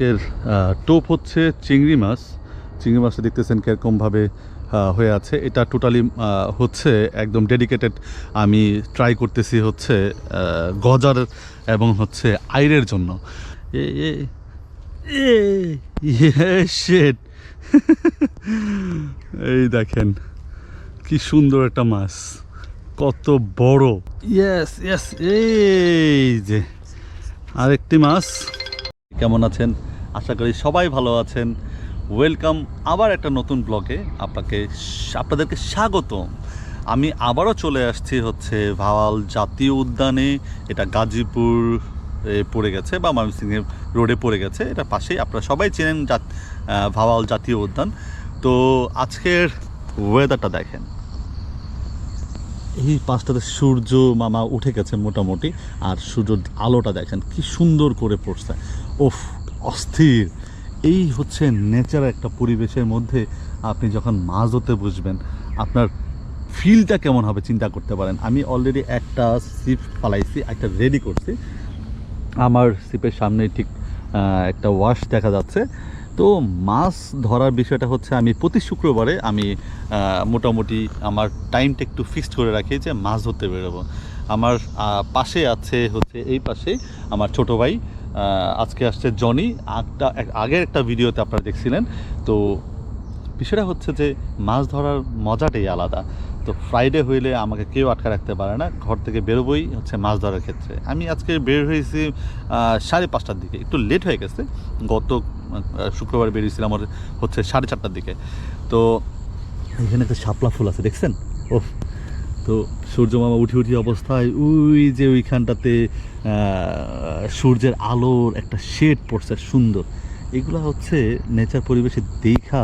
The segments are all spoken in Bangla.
আজকের টোপ হচ্ছে চিংড়ি মাছ। চিংড়ি মাছটা দেখতেছেন কীরকমভাবে হয়ে আছে। এটা টোটালি হচ্ছে একদম ডেডিকেটেড আমি ট্রাই করতেছি হচ্ছে গজার এবং হচ্ছে আইরের জন্য। এ শেট এই দেখেন, কি সুন্দর একটা মাছ। কত বড়। ইয়েস ইয়েস এই যে আরেকটি মাছ। কেমন আছেন? আশা করি সবাই ভালো আছেন। ওয়েলকাম আবার একটা নতুন ব্লগে আপনাকে আপনাদেরকে স্বাগতম। আমি আবারও চলে আসছি হচ্ছে ভাওয়াল জাতীয় উদ্যানে। এটা গাজীপুর পড়ে গেছে বা ময়মনসিংহের রোডে পড়ে গেছে। এটা পাশেই আপনারা সবাই চেনেন ভাওয়াল জাতীয় উদ্যান। তো আজকের ওয়েদারটা দেখেন। এই পাঁচটাতে সূর্য মামা উঠে গেছে মোটামুটি, আর সূর্যর আলোটা দেখেন কি সুন্দর করে পড়ছে। ওফ, অস্থির। এই হচ্ছে নেচার একটা পরিবেশের মধ্যে আপনি যখন মাছ ধরতে বুঝবেন আপনার ফিলটা কেমন হবে চিন্তা করতে পারেন। আমি অলরেডি একটা সিপ পালাইছি, একটা রেডি করছি। আমার সিপের সামনে ঠিক একটা ওয়াশ দেখা যাচ্ছে। তো মাছ ধরার বিষয়টা হচ্ছে আমি প্রতি শুক্রবারে আমি মোটামুটি আমার টাইমটা একটু ফিক্সড করে রাখি যে মাছ ধরতে বেরোবো। আমার পাশে আছে হচ্ছে এই পাশে আমার ছোট ভাই আজকে আসছে জনি। এক- আগের একটা ভিডিওতে আপনারা দেখছিলেন। তো বিষয়টা হচ্ছে যে মাছ ধরার মজাটাই আলাদা। তো ফ্রাইডে হইলে আমাকে কেউ আটকা রাখতে পারে না। ঘর থেকে বেরোবই হচ্ছে মাছ ধরার ক্ষেত্রে। আমি আজকে বের হয়েছি সাড়ে পাঁচটার দিকে। একটু লেট হয়ে গেছে। গত শুক্রবার বেরিয়েছিলাম আমার হচ্ছে সাড়ে চারটার দিকে। তো এখানে একটা শাপলা ফুল আছে, দেখছেন? ওহ তো সূর্য মামা উঠি উঠি অবস্থায় ওই যে ওইখানটাতে সূর্যের আলোর একটা শেড পড়ছে, সুন্দর। এগুলো হচ্ছে নেচার পরিবেশে দেখা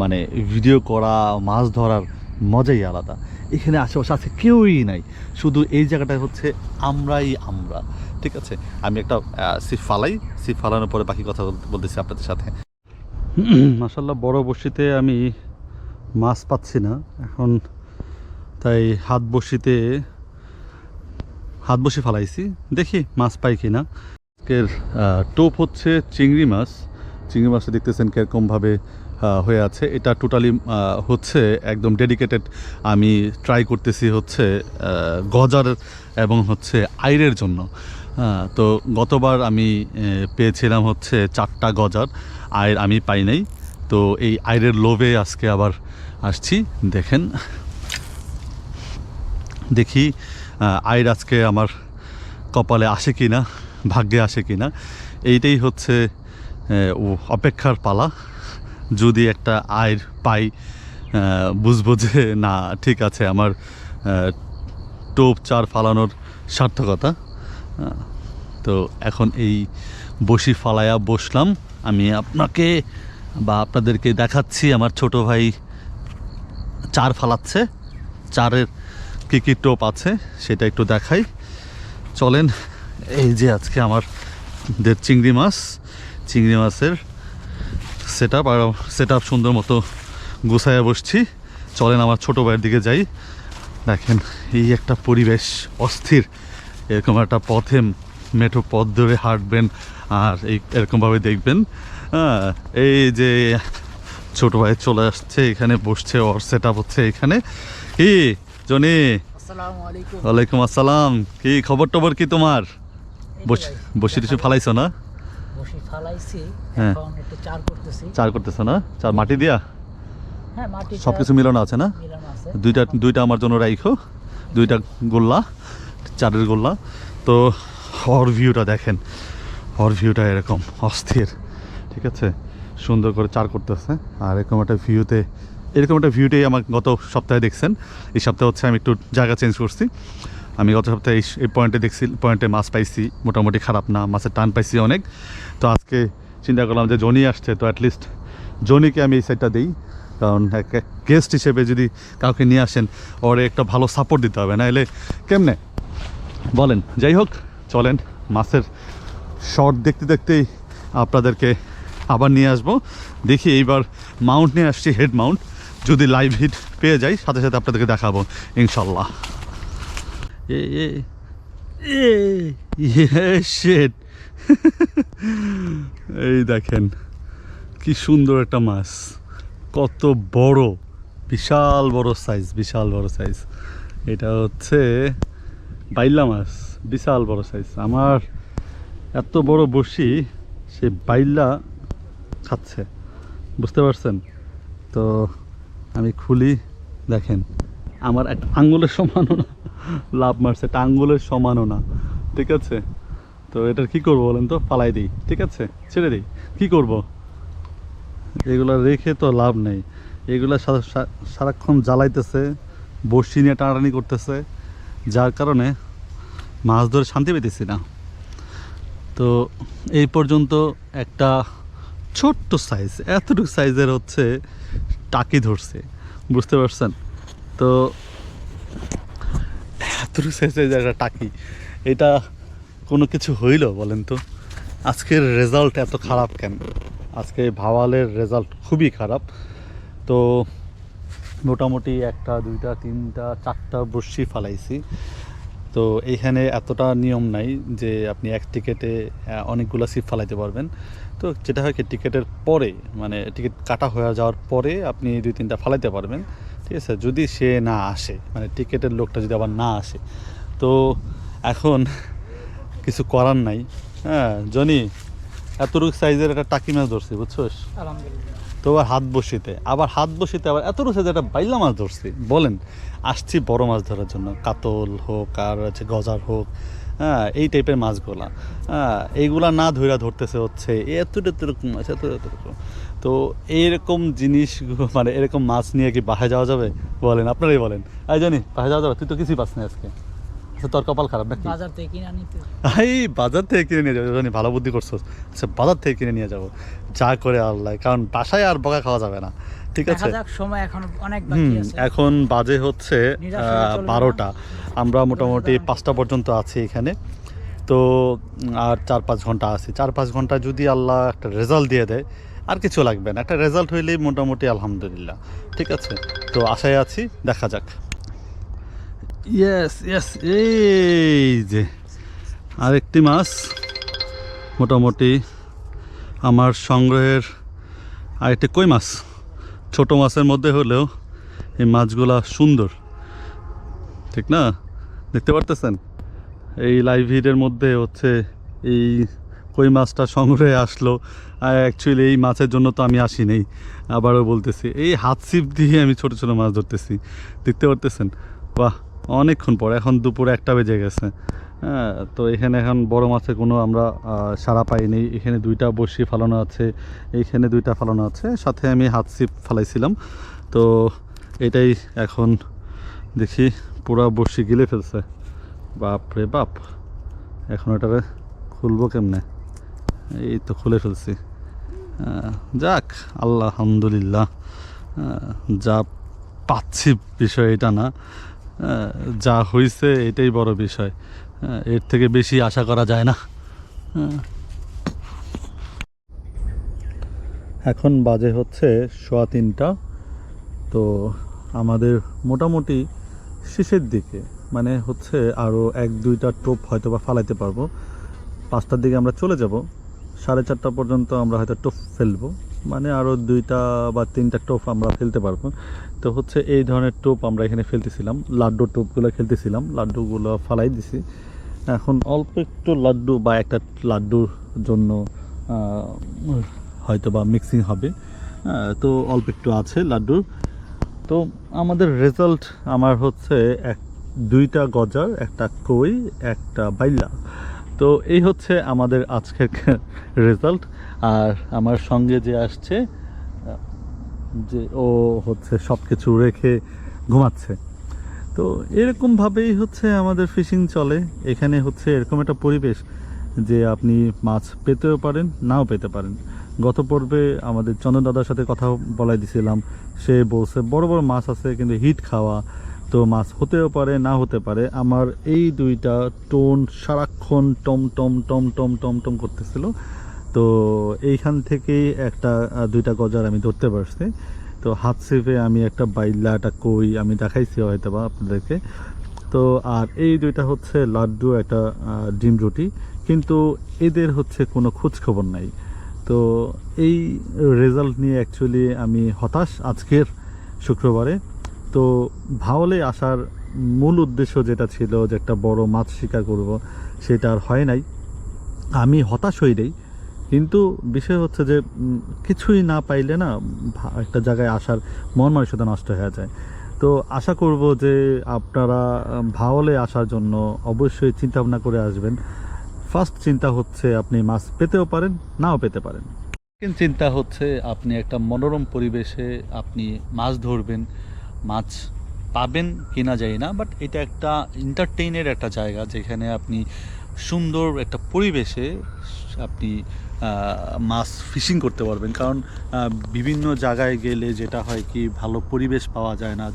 মানে ভিডিও করা, মাছ ধরার মজাই আলাদা। এখানে আশেপাশে আছে কেউই নাই। শুধু এই জায়গাটা হচ্ছে আমরাই আমরা, ঠিক আছে? আমি একটা সিপ ফালাই সিপ ফালানোর পরে বাকি কথা বল- বলতেছি আপনাদের সাথে। মাসাল্লাহ বড় বড়শিতে আমি মাছ পাচ্ছি না। এখন তাই হাত বসিতে, হাত বসে ফালাইছি। দেখি মাছ পাই কি না আজকের টোপ হচ্ছে চিংড়ি মাছ। চিংড়ি মাছটা দেখতেছেন কীরকমভাবে হয়ে আছে। এটা টোটালি হচ্ছে একদম ডেডিকেটেড আমি ট্রাই করতেছি হচ্ছে গজার এবং হচ্ছে আইরের জন্য। তো গতবার আমি পেয়েছিলাম হচ্ছে চারটা গজার। আয়ের আমি পাই নাই। তো এই আইরের লোভে আজকে আবার আসছি। দেখেন। দেখি আয়ের আজকে আমার কপালে আসে কি না ভাগ্যে আসে কি না এইটাই হচ্ছে অপেক্ষার পালা। যদি একটা আয়ের পাই বুঝব যে না, ঠিক আছে, আমার টোপ চার ফালানোর সার্থকতা। তো এখন এই বসি ফালায়া বসলাম। আমি আপনাকে বা আপনাদেরকে দেখাচ্ছি, আমার ছোট ভাই চার ফালাচ্ছে। চারের কী কী টোপ আছে সেটা একটু দেখাই। চলেন, এই যে আজকে আমার দের চিংড়ি মাছ। চিংড়ি মাছের সেট আপ আর সেট আপ সুন্দর মতো গুছাইয়া বসছি। চলেন আমার ছোটো ভাইয়ের দিকে যাই। দেখেন এই একটা পরিবেশ অস্থির। এরকম একটা পথে মেঠো পথ ধরে হাঁটবেন আর এই এরকমভাবে দেখবেন। হ্যাঁ এই যে ছোট ভাই চলে আসছে এখানে বসছে ওর সেট আপ হচ্ছে এখানে। কি জনি? ওয়ালাইকুম আসসালাম। কি খবর টবর কি তোমার? বসে বসে টসে ফালাইছো না? ফালাইছি হ্যাঁ। এখন একটু চার করতেছি। চার করতেছো না? চার মাটি দিয়া? হ্যাঁ মাটি সব কিছু মিলানো আছে না? দুইটা দুইটা আমার জন্য রাইখো। দুইটা গোল্লা চারের গোল্লা। তো হর ভিউটা দেখেন। হর ভিউটা এরকম অস্থির। ঠিক আছে? সুন্দর করে চার করতেছে। আর এরকম একটা ভিউতে এরকম একটা ভিউটাই আমার গত সপ্তাহে দেখছেন। এই সপ্তাহে হচ্ছে আমি একটু জায়গা চেঞ্জ করছি। আমি গত সপ্তাহে এই- পয়েন্টে দেখছি পয়েন্টে মাছ পাইছি, মোটামুটি খারাপ না, মাছের টান পাইছি অনেক। তো আজকে চিন্তা করলাম যে জনি আসছে, তো অ্যাটলিস্ট জনিকে আমি এই সাইডটা দিই, কারণ গেস্ট হিসেবে যদি কাউকে নিয়ে আসেন, ওরে একটা ভালো সাপোর্ট দিতে হবে। না এলে কেমনে? বলেন, যাই হোক, চলেন, মাছের শর্ট দেখতে দেখতেই আপনাদেরকে আবার নিয়ে আসব। দেখি এইবার মাউন্ট নিয়ে আসছি হেড মাউন্ট যদি লাইভ হিট পেয়ে যাই, সাথে সাথে আপনাদেরকে দেখাবো, ইনশাল্লাহ। এ এ এ শেট এই দেখেন, কি সুন্দর একটা মাছ। কত বড়, বিশাল বড় সাইজ বিশাল বড় সাইজ এটা হচ্ছে বাইলা মাছ, বিশাল বড় সাইজ আমার এত বড় বসি সে বাইলা খাচ্ছে। বুঝতে পারছেন? তো আমি খুলি, দেখেন। আমার একটা আঙ্গুলের সমানও না। লাভ মারছে একটা আঙ্গুলের সমানও না। ঠিক আছে? তো এটার কি করব বলেন তো? পালাই দিই। ঠিক আছে? ছেড়ে দিই। কি করব? এগুলো রেখে তো লাভ নেই। এগুলো সারাক্ষণ জ্বালাইতেছে বসি নিয়ে টানাটানি করতেছে। যার কারণে মাছ ধরে শান্তি পেতেছি না। তো এই পর্যন্ত একটা ছোট্ট সাইজ এতটুকু সাইজের হচ্ছে টাকি ধরছে। বুঝতে পারছেন? তো এতটুকু সাইজের একটা টাকি। এটা কোনো কিছু হইল বলেন তো? আজকের রেজাল্ট এত খারাপ কেন? আজকে ভাওয়ালের রেজাল্ট খুবই খারাপ। তো মোটামুটি একটা, দুইটা, তিনটা, চারটা বর্ষি ফালাইছি। তো এইখানে এতটা নিয়ম নাই যে আপনি এক টিকেটে অনেকগুলো সিট ফালাইতে পারবেন। তো যেটা হয় কি, টিকেটের পরে মানে টিকিট কাটা হয়ে যাওয়ার পরে আপনি দুই, তিনটা ফালাইতে পারবেন। ঠিক আছে? যদি সে না আসে মানে টিকেটের লোকটা যদি আবার না আসে তো এখন কিছু করার নাই। হ্যাঁ জনি এতটুকু সাইজের একটা টাকি মাছ ধরছি বুঝছোস? তো আবার হাত বসিতে আবার হাত বসিতে আবার এত রয়েছে একটা বাইলা মাছ ধরছি। বলেন আসছি বড় মাছ ধরার জন্য কাতল হোক আর হচ্ছে গজার হোক হ্যাঁ এই টাইপের মাছগুলা। হ্যাঁ এইগুলা না ধইরা ধরতেছে হচ্ছে এতটা এতরকম মাছ এত এতরকম। তো এরকম জিনিস মানে এরকম মাছ নিয়ে কি বাসায় যাওয়া যাবে? বলেন আপনারাই বলেন। আই জানি বাসায় যাওয়া যাবে? তুই তো কিছুই পাস না আজকে। আচ্ছা তোর কপাল খারাপ নাকি? বাজার থেকে কিনে এই বাজার থেকে কিনে নিয়ে যাব? জানি ভালো বুদ্ধি করছ আচ্ছা বাজার থেকে কিনে নিয়ে যাব। যা করে আল্লাহ কারণ বাসায় আর বকা খাওয়া যাবে না। ঠিক আছে? সময় এখন অনেক বাকি আছে। এখন বাজে হচ্ছে। বারোটা। আমরা মোটামুটি পাঁচটা পর্যন্ত আছি এখানে। তো আর চার পাঁচ ঘণ্টা আছি। চার পাঁচ ঘণ্টা যদি আল্লাহ একটা রেজাল্ট দিয়ে দেয় আর কিছু লাগবে না। একটা রেজাল্ট হইলেই মোটামুটি আলহামদুলিল্লাহ। ঠিক আছে? তো আশায় আছি, দেখা যাক। ইয়েস ইয়েস এই যে আরেকটি মাছ। মোটামুটি আমার সংগ্রহের আরেকটি কই মাছ? ছোট মাছের মধ্যে হলেও এই মাছগুলা সুন্দর। ঠিক না? দেখতে পারতেছেন? এই লাইভ ভিডের মধ্যে হচ্ছে এই কই মাছটা সংগ্রহে আসলো? অ্যাকচুয়ালি এই মাছের জন্য তো আমি আসি নেই আবারও বলতেছি, এই হাত ছিপ দিয়ে আমি ছোট ছোট মাছ ধরতেছি। দেখতে পারতেছেন? বাহ, অনেকক্ষণ পর, এখন দুপুরে একটা বেজে গেছে। হ্যাঁ তো এখানে এখন বড় মাছের কোনো আমরা সাড়া পাইনি। এখানে দুইটা বসি ফালানো আছে এইখানে দুইটা ফালানো আছে, সাথে আমি হাত ছিপ ফালাইছিলাম। তো এটাই এখন দেখি, পুরা বসি গিলে ফেলছে। বাপ রে বাপ, এখন এটারে খুলবো কেমনে? এই তো খুলে ফেলছি। যাক আল্লাহ আলহামদুলিল্লাহ যা পাচ্ছি বিষয় এটা না যা হয়েছে এটাই বড় বিষয়। এর থেকে বেশি আশা করা যায় না। এখন বাজে হচ্ছে সোয়া তিনটা। তো আমাদের মোটামুটি শেষের দিকে মানে হচ্ছে আরও এক দুইটা টোপ হয়তো বা ফালাইতে পারব। পাঁচটার দিকে আমরা চলে যাব। সাড়ে চারটা পর্যন্ত আমরা হয়তো টোপ ফেলব। মানে আরও দুইটা বা তিনটা টোপ আমরা ফেলতে পারব। তো হচ্ছে এই ধরনের টোপ আমরা এখানে ফেলতেছিলাম। লাড্ডু টোপগুলো খেলতেছিলাম। লাড্ডুগুলো ফালাই দিছি। এখন অল্প একটু লাড্ডু বা একটা লাড্ডুর জন্য হয়তো বা মিক্সিং হবে। তো অল্প একটু আছে লাড্ডুর। তো আমাদের রেজাল্ট আমার হচ্ছে এক, দুইটা গজার, একটা কই, একটা বাইলা। তো এই হচ্ছে আমাদের আজকের রেজাল্ট। আর আমার সঙ্গে যে আসছে, যে ও হচ্ছে সব কিছু রেখে ঘুমাচ্ছে। তো এরকমভাবেই হচ্ছে আমাদের ফিশিং চলে। এখানে হচ্ছে এরকম একটা পরিবেশ যে আপনি মাছ পেতেও পারেন, নাও পেতে পারেন। গত পর্বে আমাদের চন্দন দাদার সাথে কথা বলাই দিছিলাম। সে বলছে, বড় বড় মাছ আছে, কিন্তু হিট খাওয়া তো মাছ হতেও পারে, না হতে পারে, আমার এই দুইটা টোন সারাক্ষণ tom tom tom tom tom tom করতেছিল। তো এইখান থেকেই একটা দুইটা গজার আমি ধরতে পারছি। তো হাত সিপে আমি একটা বাইলা একটা কই আমি দেখাইছি হয়তো বা আপনাদেরকে। তো আর এই দুইটা হচ্ছে লাড্ডু, একটা ডিম রুটি। কিন্তু এদের হচ্ছে কোনো খোঁজ খবর নাই। তো এই রেজাল্ট নিয়ে অ্যাকচুয়ালি আমি হতাশ আজকের শুক্রবারে। তো ভাওলে আসার মূল উদ্দেশ্য যেটা ছিল যে একটা বড় মাছ শিকার করব, সেটা আর হয় নাই। আমি হতাশ হই নাই, কিন্তু বিষয় হচ্ছে যে কিছুই না পাইলে না একটা জায়গায় আসার মন মানসিকতা নষ্ট হয়ে যায়। তো আশা করব যে আপনারা ভাওলে আসার জন্য অবশ্যই চিন্তা ভাবনা করে আসবেন। ফার্স্ট চিন্তা হচ্ছে আপনি মাছ পেতেও পারেন, নাও পেতে পারেন। সেকেন্ড চিন্তা হচ্ছে আপনি একটা মনোরম পরিবেশে আপনি মাছ ধরবেন। মাছ পাবেন কিনা যায় না বাট এটা একটা এন্টারটেইনের একটা জায়গা যেখানে আপনি সুন্দর একটা পরিবেশে আপনি মাছ ফিশিং করতে পারবেন। কারণ বিভিন্ন জায়গায় গেলে যেটা হয় কি ভালো পরিবেশ পাওয়া যায় না।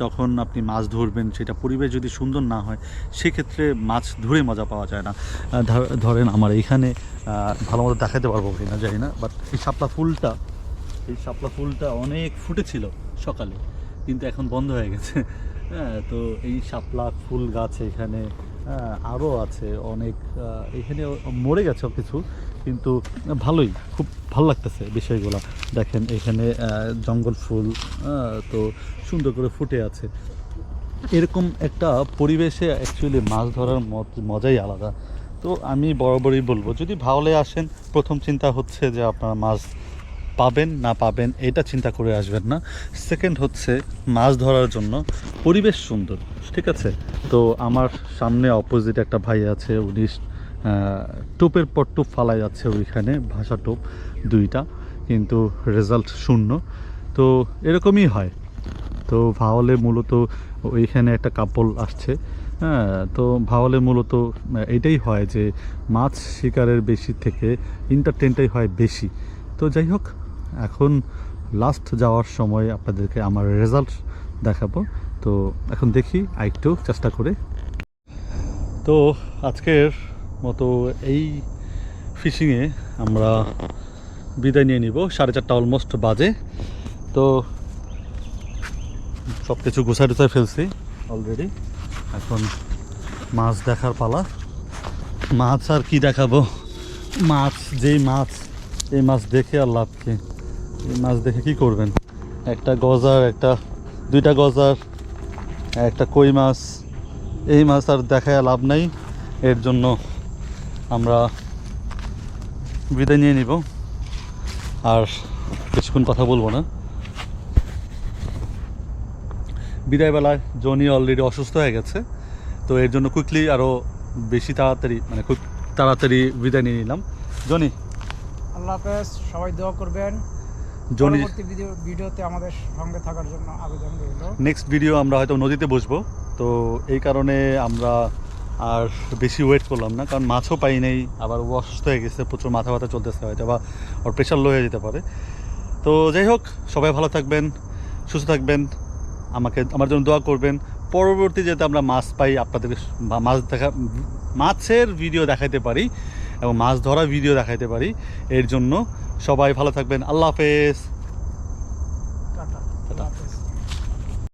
যখন আপনি মাছ ধরবেন সেটা পরিবেশ যদি সুন্দর না হয় সেক্ষেত্রে মাছ ধরে মজা পাওয়া যায় না। ধরেন আমার এইখানে আহ, ভালো মতো দেখাতে পারব কিনা জানি না বাট এই শাপলা ফুলটা এই শাপলা ফুলটা অনেক ফুটেছিল সকালে। কিন্তু এখন বন্ধ হয়ে গেছে। হ্যাঁ তো এই শাপলা ফুল গাছ এখানে হ্যাঁ, আরও আছে অনেক এখানে মরে গেছে কিছু কিন্তু ভালোই খুব ভালো লাগতেছে বিষয়গুলো। দেখেন এখানে জঙ্গল ফুল আহ, তো সুন্দর করে ফুটে আছে। এরকম একটা পরিবেশে অ্যাকচুয়ালি মাছ ধরার মজ- মজাই আলাদা। তো আমি বরাবরই বলব যদি ভাওলে আসেন প্রথম চিন্তা হচ্ছে যে আপনারা মাছ পাবেন, না পাবেন, এটা চিন্তা করে আসবেন না। সেকেন্ড হচ্ছে মাছ ধরার জন্য পরিবেশ সুন্দর, ঠিক আছে? তো আমার সামনে অপোজিট একটা ভাই আছে, উনি টোপের পর টোপ ফালাই যাচ্ছে ওইখানে, ভাষা টোপ দুইটা, কিন্তু রেজাল্ট শূন্য। তো এরকমই হয়। তো ভাওলে মূলত ওইখানে একটা কাপল আসছে হ্যাঁ? তো ভাওলে মূলত, এটাই হয় যে মাছ শিকারের বেশি থেকে এন্টারটেনটাই হয় বেশি। তো যাই হোক এখন লাস্ট যাওয়ার সময় আপনাদেরকে আমার রেজাল্ট দেখাবো। তো এখন দেখি, আরেকটু চেষ্টা করে। তো আজকের মতো এই ফিশিংয়ে আমরা বিদায় নিয়ে নিব। সাড়ে চারটা অলমোস্ট বাজে। তো সব কিছু গুছাই টুছাই ফেলছি অলরেডি এখন মাছ দেখার পালা। মাছ আর কি দেখাবো? মাছ, যেই মাছ, এই মাছ দেখে আর লাভ কি? মাছ দেখে কি করবেন? একটা গজার, একটা, দুইটা গজার, একটা কই মাছ। এই মাছ আর দেখায় লাভ নাই। এর জন্য আমরা বিদায় নিয়ে নিব। আর কিছুক্ষণ কথা বলব না। বিদায়বেলায় জনি অলরেডি অসুস্থ হয়ে গেছে। তো এর জন্য কুইকলি আরও বেশি তাড়াতাড়ি মানে খুব তাড়াতাড়ি বিদায় নিয়ে নিলাম। জনি। আল্লাহ হাফেজ, সবাই দোয়া করবেন। জনি ভিডিওতে আমাদের সঙ্গে থাকার জন্য আবেদন রইল। নেক্সট ভিডিও আমরা হয়তো নদীতে বসবো। তো এই কারণে আমরা আর বেশি ওয়েট করলাম না কারণ মাছও পাই নেই আবার ও অসুস্থ হয়ে গেছে প্রচুর মাথা ব্যথা চলতেছে হয়তো বা ওর প্রেশার লো হয়ে যেতে পারে। তো যাই হোক সবাই ভালো থাকবেন সুস্থ থাকবেন আমাকে আমার জন্য দোয়া করবেন। পরবর্তী যাতে আমরা মাছ পাই আপনাদেরকে বা- মাছ দেখা মাছের ভিডিও দেখাইতে পারি এবং মাছ ধরা ভিডিও দেখাইতে পারি। এর জন্য সবাই ভালো থাকবেন। আল্লাহ হাফেজ।